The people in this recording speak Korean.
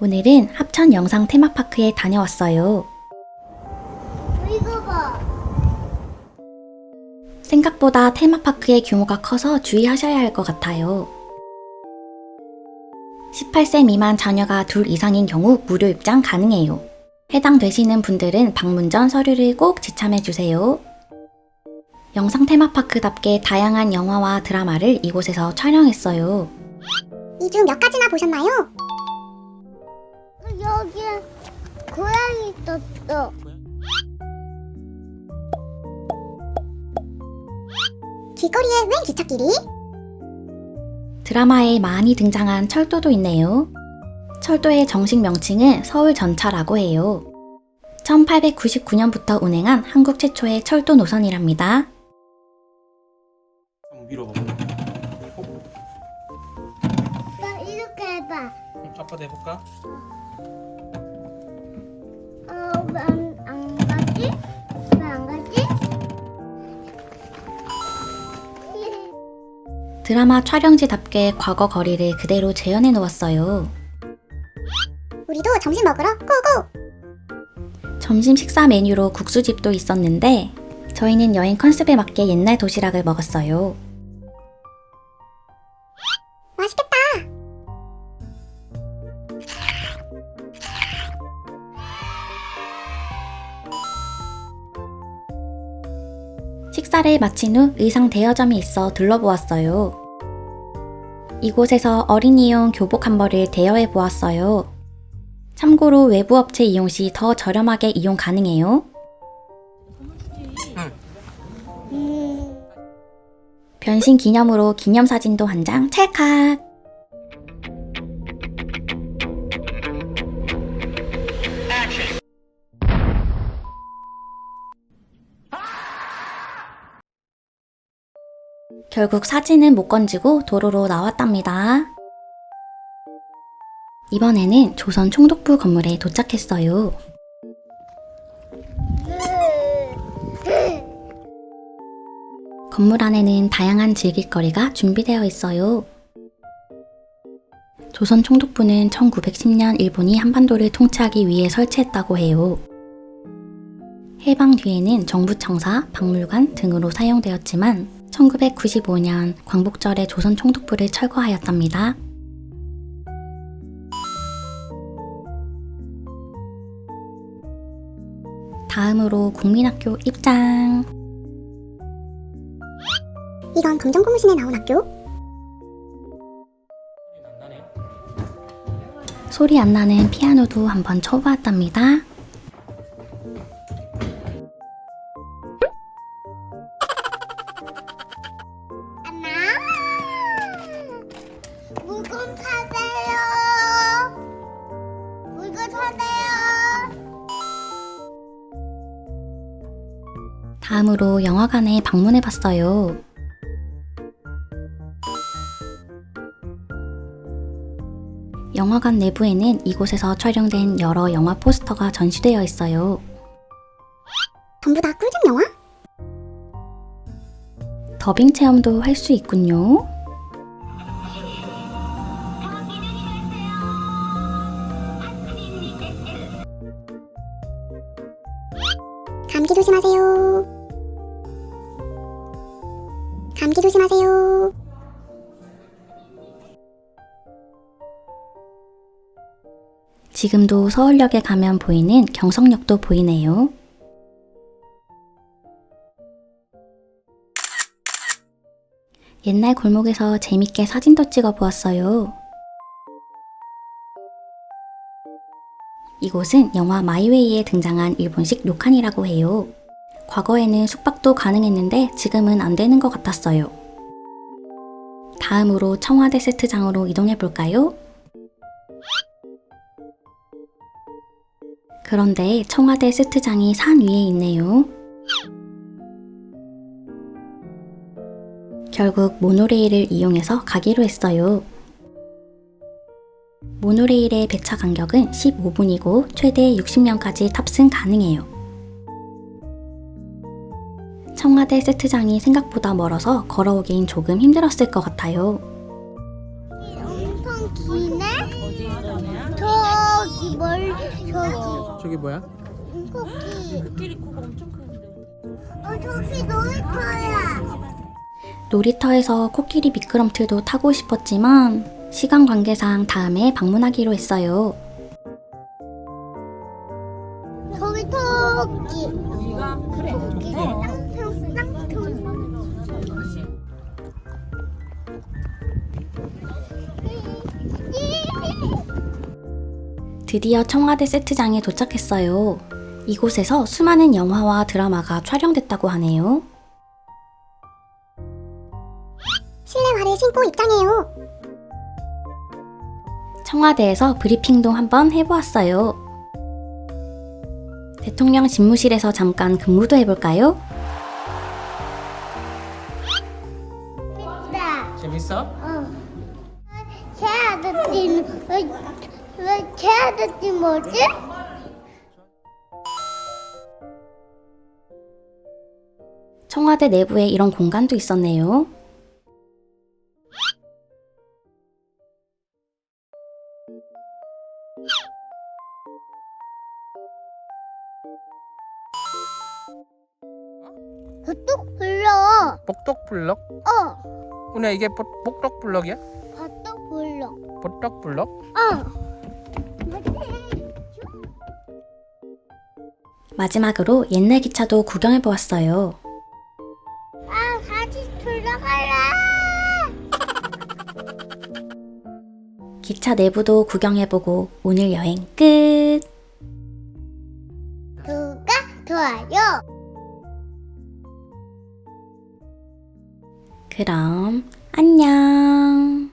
오늘은 합천 영상 테마파크에 다녀왔어요. 이거 봐. 생각보다 테마파크의 규모가 커서 주의하셔야 할 것 같아요. 18세 미만 자녀가 둘 이상인 경우 무료 입장 가능해요. 해당되시는 분들은 방문 전 서류를 꼭 지참해 주세요. 영상 테마파크답게 다양한 영화와 드라마를 이곳에서 촬영했어요. 이 중 몇 가지나 보셨나요? 여기 고양이 떴어. 길거리에 웬 기찻길이? 드라마에 많이 등장한 철도도 있네요. 철도의 정식 명칭은 서울 전차라고 해요. 1899년부터 운행한 한국 최초의 철도 노선이랍니다. 한번 밀어봐. 나 이렇게 해봐. 그럼 아빠도 해볼까? 어, 왜 안, 안 가지? 왜 안 가지? 드라마 촬영지답게 과거 거리를 그대로 재현해 놓았어요. 우리도 점심 먹으러 고고! 점심 식사 메뉴로 국수집도 있었는데 저희는 여행 컨셉에 맞게 옛날 도시락을 먹었어요. 식사를 마친 후 의상 대여점이 있어 둘러보았어요. 이곳에서 어린이용 교복 한 벌을 대여해 보았어요. 참고로 외부 업체 이용 시 더 저렴하게 이용 가능해요. 음, 변신 기념으로 기념사진도 한 장 찰칵! 결국 사진은 못 건지고 도로로 나왔답니다. 이번에는 조선 총독부 건물에 도착했어요. 건물 안에는 다양한 즐길거리가 준비되어 있어요. 조선 총독부는 1910년 일본이 한반도를 통치하기 위해 설치했다고 해요. 해방 뒤에는 정부청사, 박물관 등으로 사용되었지만 1995년 광복절에 조선 총독부를 철거하였답니다. 다음으로 국민학교 입장. 이건 검정 고무신에 나온 학교? 소리 안 나는 피아노도 한번 쳐보았답니다. 다음으로 영화관에 방문해 봤어요. 영화관 내부에는 이곳에서 촬영된 여러 영화 포스터가 전시되어 있어요. 전부 다 꿀잼 영화? 더빙 체험도 할 수 있군요. 감기 조심하세요. 감기 조심하세요. 지금도 서울역에 가면 보이는 경성역도 보이네요. 옛날 골목에서 재밌게 사진도 찍어 보았어요. 이곳은 영화 마이웨이에 등장한 일본식 료칸이라고 해요. 과거에는 숙박도 가능했는데 지금은 안 되는 것 같았어요. 다음으로 청와대 세트장으로 이동해 볼까요? 그런데 청와대 세트장이 산 위에 있네요. 결국 모노레일을 이용해서 가기로 했어요. 모노레일의 배차 간격은 15분이고 최대 60명까지 탑승 가능해요. 청와대 세트장이 생각보다 멀어서 걸어오긴 조금 힘들었을 것 같아요. 엄청 기네? 저기 저기 뭐야? 코끼리. 코끼리 코가 엄청 크는데. 어, 저기 놀이터야. 놀이터에서 코끼리 미끄럼틀도 타고 싶었지만 시간 관계상 다음에 방문하기로 했어요. 저기 토끼. 어. 드디어 청와대 세트장에 도착했어요. 이곳에서 수많은 영화와 드라마가 촬영됐다고 하네요. 실내화를 신고 입장해요. 청와대에서 브리핑도 한번 해보았어요. 대통령 집무실에서 잠깐 근무도 해볼까요? 나. 재밌어? 어. 아저씨는 왜새 아저씨 뭐지? 청와대 내부에 이런 공간도 있었네요. 헛똑 불러. 복덕블럭? 어. 은혜 이게 복, 복덕블럭이야? 헛똑 불러. 복덕블럭? 어. 마지막으로 옛날 기차도 구경해 보았어요. 아, 다시 돌아갈래. 기차 내부도 구경해보고 오늘 여행 끝! 구가 좋아요. 그럼 안녕!